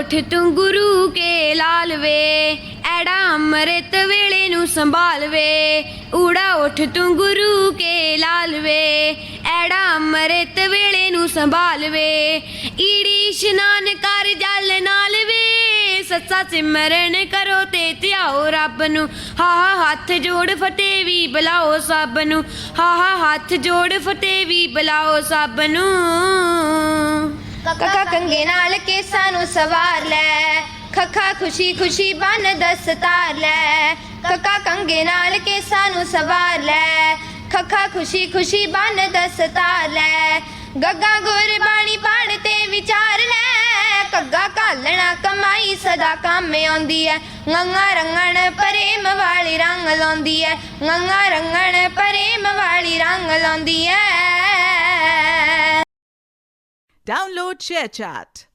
ਉਠ ਤੂੰ ਗੁਰੂ ਕੇ ਲਾਲ ਵੇ, ਐੜਾ ਅੰਮ੍ਰਿਤ ਵੇਲੇ ਨੂੰ ਸੰਭਾਲ ਵੇ। ਊੜਾ ਉਠ ਤੂੰ ਗੁਰੂ ਕੇ ਲਾਲ ਵੇ, ਐੜਾ ਅੰਮ੍ਰਿਤ ਵੇਲੇ ਨੂੰ ਸੰਭਾਲ ਵੇ। ਈੜੀ ਇਸ਼ਨਾਨ ਕਰ ਜਲ ਨਾਲ ਵੇ ਸੱਚਾ ਸਿਮਰਨ ਕਰੋ ਤੇ ਧਿਆਓ ਰੱਬ ਨੂੰ। ਹਾ ਹੱਥ ਜੋੜ ਫਤਿਹ ਵੀ ਬੁਲਾਓ ਸਭ ਨੂੰ। ਹਾ ਹੱਥ ਜੋੜ ਫਤਿਹ ਵੀ ਬੁਲਾਓ ਸਭ ਨੂੰ। ਕਾਕਾ ਕੰਗੇ ਨਾਲ ਕੇਸਾਂ ਨੂੰ ਸਵਾਰ ਲੈ। ਖਖਾ ਖੁਸ਼ੀ ਖੁਸ਼ੀ ਬਨ ਦਸਤਾਰ ਲੈ। ਕਾਕਾ ਕੰਗੇ ਨਾਲ ਕੇਸਾਂ ਨੂੰ ਸਵਾਰ ਲੈ। ਖੱਖਾ ਖੁਸ਼ੀ ਖੁਸ਼ੀ ਬਨ ਦਸਤਾਰ ਲੈ। ਗੱਗਾ ਗੁਰਬਾਣੀ ਪੜ੍ਹ ਤੇ ਵਿਚਾਰ ਲੈ। ਕੱਗਾ ਘਾਲਣਾ ਕਮਾਈ ਸਦਾ ਕੰਮ ਆਉਂਦੀ ਐ। ਗੰਗਾ ਰੰਗਣ ਪ੍ਰੇਮ ਵਾਲੀ ਰੰਗ ਲਾਉਂਦੀ ਐ। ਗੰਗਾ ਰੰਗਣ ਪ੍ਰੇਮ ਵਾਲੀ ਰੰਗ ਲਾਉਂਦੀ ਐ। Download ShareChat.